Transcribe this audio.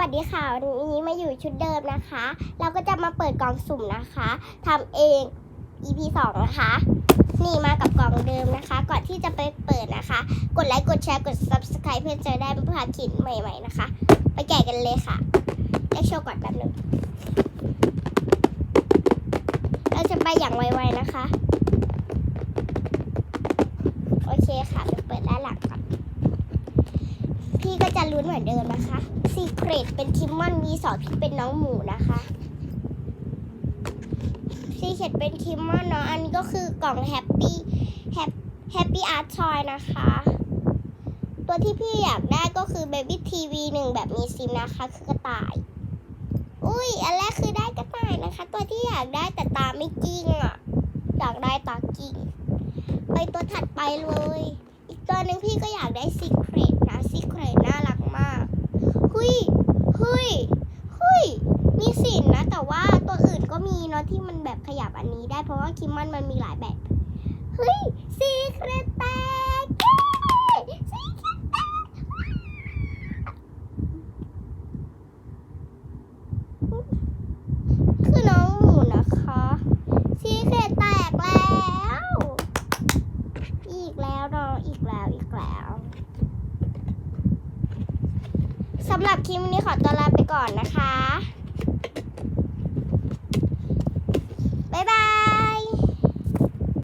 สวัสดีค่ะวันนี้มาอยู่ชุดเดิมนะคะ เราก็จะมาเปิดกล่องสุ่มนะคะทำเอง EP 2 นะคะ นี่มากับกล่องเดิมนะคะ ก่อนที่จะไปเปิดนะคะ กดไลค์กดแชร์กด subscribe เพื่อจะได้ไม่พลาดคลิปใหม่ ๆนะคะ ไปแกะกันเลยค่ะเลขโชว์ก่อนแป๊บหนึงเราจะไปอย่างไวๆนะคะ โอเคค่ะไปเปิดด้านหลังก่อน พี่ก็จะลุ้นเหมือนเดิมนะคะ Secret เป็นคิมมอนมีสอพี่เป็นน้องหมูนะคะ Secret เป็นคิมมอนเนาะอันนี้ก็คือกล่อง Happy Happy Art Toy นะคะ ตัวที่พี่อยากได้ก็คือ Baby TV 1แบบมีซิมนะคะ คือกระต่าย อุ้ยอันแรกคือได้กระต่ายนะคะ ตัวที่อยากได้แต่ตาไม่กิ้งอะอยากได้ตากิ้งไปตัวถัดไปเลย อีกตัวหนึ่งพี่ก็อยากได้ Secret นะ Secret น่ารักมากหุยหุยหุยมีสินนะ แต่ว่าตัวอื่น ก็มีเนาะที่มันแบบขยับอันนี้ได้เพราะว่าคิมมอนมันมีหลายแบบ เฮ้ย Secret แตกเย้ Secret แตกคือน้องหมูนะคะ Secret แตกแล้ว อีกแล้วเนาะอีกแล้วอีกแล้วสำหรับคลิปนี้ขอตัวลาไปก่อนนะคะ